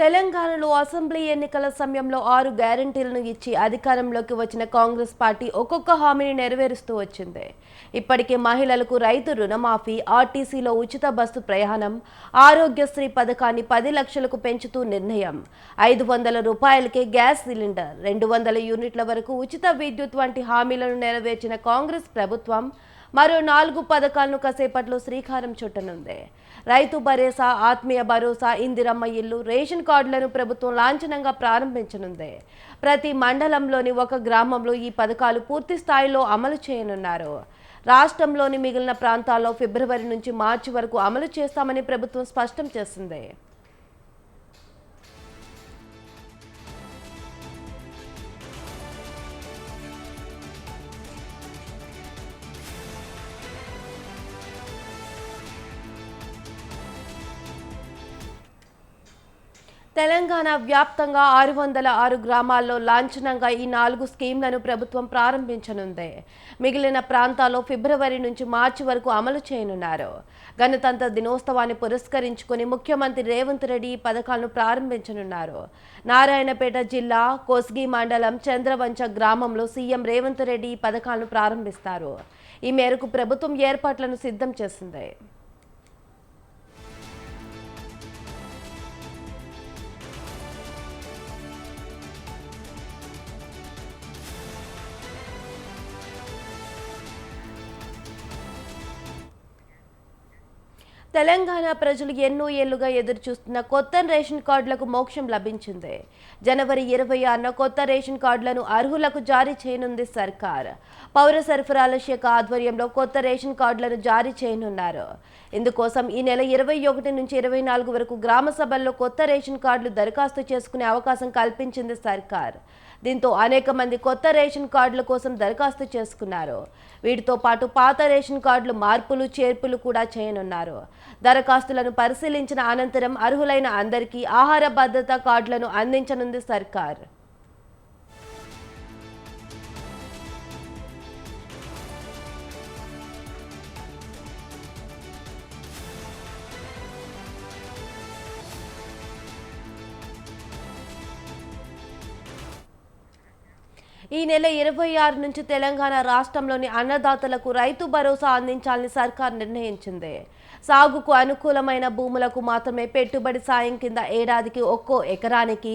తెలంగాణలో అసెంబ్లీ ఎన్నికల సమయంలో ఆరు గ్యారంటీలను ఇచ్చి అధికారంలోకి వచ్చిన కాంగ్రెస్ పార్టీ ఒక్కొక్క హామీని నెరవేరుస్తూ వచ్చింది. ఇప్పటికే మహిళలకు రైతు రుణమాఫీ ఆర్టీసీలో ఉచిత బస్సు ప్రయాణం ఆరోగ్యశ్రీ పథకాన్ని పది లక్షలకు పెంచుతూ నిర్ణయం. ఐదు వందల రూపాయలకే గ్యాస్ సిలిండర్ రెండు వందల యూనిట్ల వరకు ఉచిత విద్యుత్ వంటి హామీలను నెరవేర్చిన కాంగ్రెస్ ప్రభుత్వం మరో నాలుగు పథకాలను కాసేపట్లో శ్రీకారం చుట్టనుంది. రైతు భరోసా ఆత్మీయ భరోసా ఇందిరమ్మ ఇల్లు రేషన్ కార్డులను ప్రభుత్వం లాంఛనంగా ప్రారంభించనుంది. ప్రతి మండలంలోని ఒక గ్రామంలో ఈ పథకాలు పూర్తి స్థాయిలో అమలు చేయనున్నారు. రాష్ట్రంలోని మిగిలిన ప్రాంతాల్లో ఫిబ్రవరి నుంచి మార్చి వరకు అమలు చేస్తామని ప్రభుత్వం స్పష్టం చేసింది. తెలంగాణ వ్యాప్తంగా ఆరు వందల ఆరు గ్రామాల్లో లాంఛనంగా ఈ నాలుగు స్కీమ్లను ప్రభుత్వం ప్రారంభించనుంది. మిగిలిన ప్రాంతాల్లో ఫిబ్రవరి నుంచి మార్చి వరకు అమలు చేయనున్నారు. గణతంత్ర దినోత్సవాన్ని పురస్కరించుకుని ముఖ్యమంత్రి రేవంత్ రెడ్డి ఈ పథకాలను ప్రారంభించనున్నారు. నారాయణపేట జిల్లా కోస్గి మండలం చంద్రవంచ గ్రామంలో సీఎం రేవంత్ రెడ్డి ఈ పథకాలను ప్రారంభిస్తారు. ఈ మేరకు ప్రభుత్వం ఏర్పాట్లను సిద్ధం చేసింది. తెలంగాణ ప్రజలు ఎన్నో ఏళ్ళుగా ఎదురుచూస్తున్న కొత్త రేషన్ కార్డులకు మోక్షం లభించింది. జనవరి ఇరవై ఆరున కొత్త రేషన్ కార్డులను అర్హులకు జారీ చేయనుంది సర్కార్. పౌర సరఫరాల శాఖ ఆధ్వర్యంలో కొత్త రేషన్ కార్డులను జారీ చేయనున్నారు. ఇందుకోసం ఈ నెల ఇరవై ఒకటి నుంచి ఇరవై నాలుగు వరకు గ్రామ సభల్లో కొత్త రేషన్ కార్డులు దరఖాస్తు చేసుకునే అవకాశం కల్పించింది సర్కార్. దీంతో అనేక మంది కొత్త రేషన్ కార్డుల కోసం దరఖాస్తు చేసుకున్నారు. వీటితో పాటు పాత రేషన్ కార్డులు మార్పులు చేర్పులు కూడా చేయనున్నారు. దరఖాస్తులను పరిశీలించిన అనంతరం అర్హులైన అందరికీ ఆహార భద్రత కార్డులను అందించనుంది సర్కార్. ఈ నెల ఇరవై ఆరు నుంచి తెలంగాణ రాష్ట్రంలోని అన్నదాతలకు రైతు భరోసా అందించాలని సర్కార్ నిర్ణయించింది. సాగుకు అనుకూలమైన భూములకు మాత్రమే పెట్టుబడి సాయం కింద ఏడాదికి ఒక్కో ఎకరానికి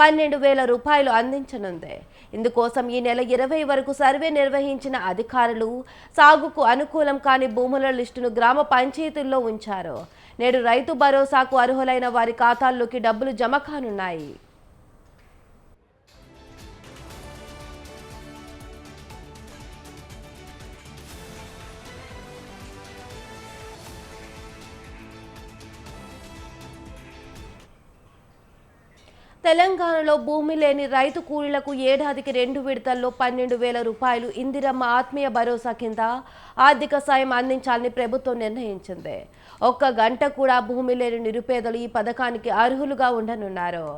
పన్నెండు వేల రూపాయలు అందించనుంది. ఇందుకోసం ఈ నెల ఇరవై వరకు సర్వే నిర్వహించిన అధికారులు సాగుకు అనుకూలం కాని భూముల లిస్టును గ్రామ పంచాయతీల్లో ఉంచారు. నేడు రైతు భరోసాకు అర్హులైన వారి ఖాతాల్లోకి డబ్బులు జమ కానున్నాయి. తెలంగాణలో భూమి లేని రైతు కూలీలకు ఏడాదికి రెండు విడతల్లో పన్నెండు వేల రూపాయలు ఇందిరమ్మ ఆత్మీయ భరోసా కింద ఆర్థిక సాయం అందించాలని ప్రభుత్వం నిర్ణయించింది. ఒక్క గంట కూడా భూమి లేని నిరుపేదలు ఈ పథకానికి అర్హులుగా ఉండనున్నారు.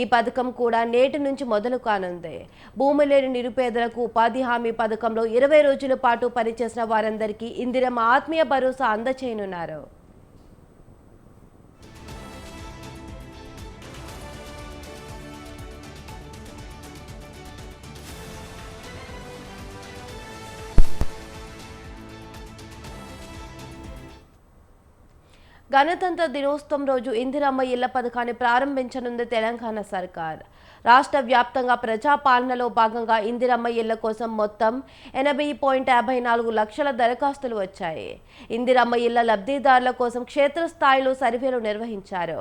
ఈ పథకం కూడా నేటి నుంచి మొదలు కానుంది. భూమి లేని నిరుపేదలకు ఉపాధి హామీ పథకంలో ఇరవై రోజుల పాటు పనిచేసిన వారందరికీ ఇందిరమ్మ ఆత్మీయ భరోసా అందచేయనున్నారు. గణతంత్ర దినోత్సవం రోజు ఇందిరమ్మ ఇళ్ళ పథకాన్ని ప్రారంభించనుంది తెలంగాణ సర్కార్. రాష్ట్ర వ్యాప్తంగా ప్రజాపాలనలో భాగంగా ఇందిరమ్మ ఇళ్ళ కోసం మొత్తం ఎనభై పాయింట్ యాభై నాలుగు లక్షల దరఖాస్తులు వచ్చాయి. ఇందిరమ్మ ఇళ్ళ లబ్ధిదారుల కోసం క్షేత్రస్థాయిలో సర్వేలు నిర్వహించారు.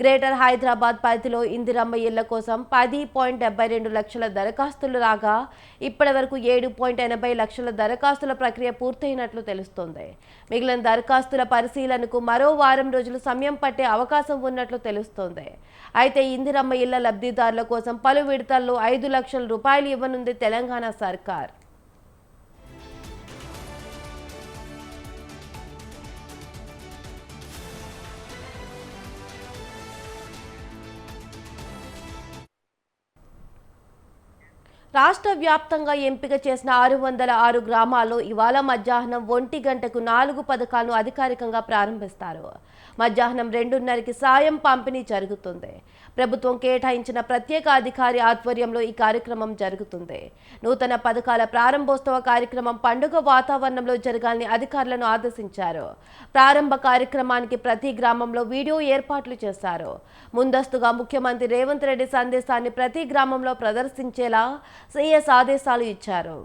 గ్రేటర్ హైదరాబాద్ పరిధిలో ఇందిరమ్మ ఇళ్ళ కోసం పది పాయింట్ డెబ్బై రెండు లక్షల దరఖాస్తులు రాగా ఇప్పటి వరకు ఏడు పాయింట్ ఎనభై లక్షల దరఖాస్తుల ప్రక్రియ పూర్తయినట్లు తెలుస్తోంది. మిగిలిన దరఖాస్తుల పరిశీలనకు మరో వారం రోజులు సమయం పట్టే అవకాశం ఉన్నట్లు తెలుస్తోంది. అయితే ఇందిరమ్మ ఇళ్ళ లబ్ధిదారుల కోసం పలు విడతల్లో ఐదు లక్షల రూపాయలు ఇవ్వనుంది తెలంగాణ సర్కార్. రాష్ట్ర వ్యాప్తంగా ఎంపిక చేసిన ఆరు వందల ఆరు గ్రామాల్లో ఇవాళ మధ్యాహ్నం ఒంటి గంటకు నాలుగు పథకాలను అధికారికంగా ప్రారంభిస్తారు. మధ్యాహ్నం రెండున్నరకి సాయం పంపిణీ జరుగుతుంది. ప్రభుత్వం కేటాయించిన ప్రత్యేక అధికారి ఆధ్వర్యంలో ఈ కార్యక్రమం జరుగుతుంది. నూతన పథకాల ప్రారంభోత్సవ కార్యక్రమం పండుగ వాతావరణంలో జరగాలని అధికారులను ఆదేశించారు. ప్రారంభ కార్యక్రమానికి ప్రతి గ్రామంలో వీడియో ఏర్పాట్లు చేశారు. ముందస్తుగా ముఖ్యమంత్రి రేవంత్ రెడ్డి సందేశాన్ని ప్రతి గ్రామంలో ప్రదర్శించేలా సీఎస్ ఆదేశాలు ఇచ్చారు.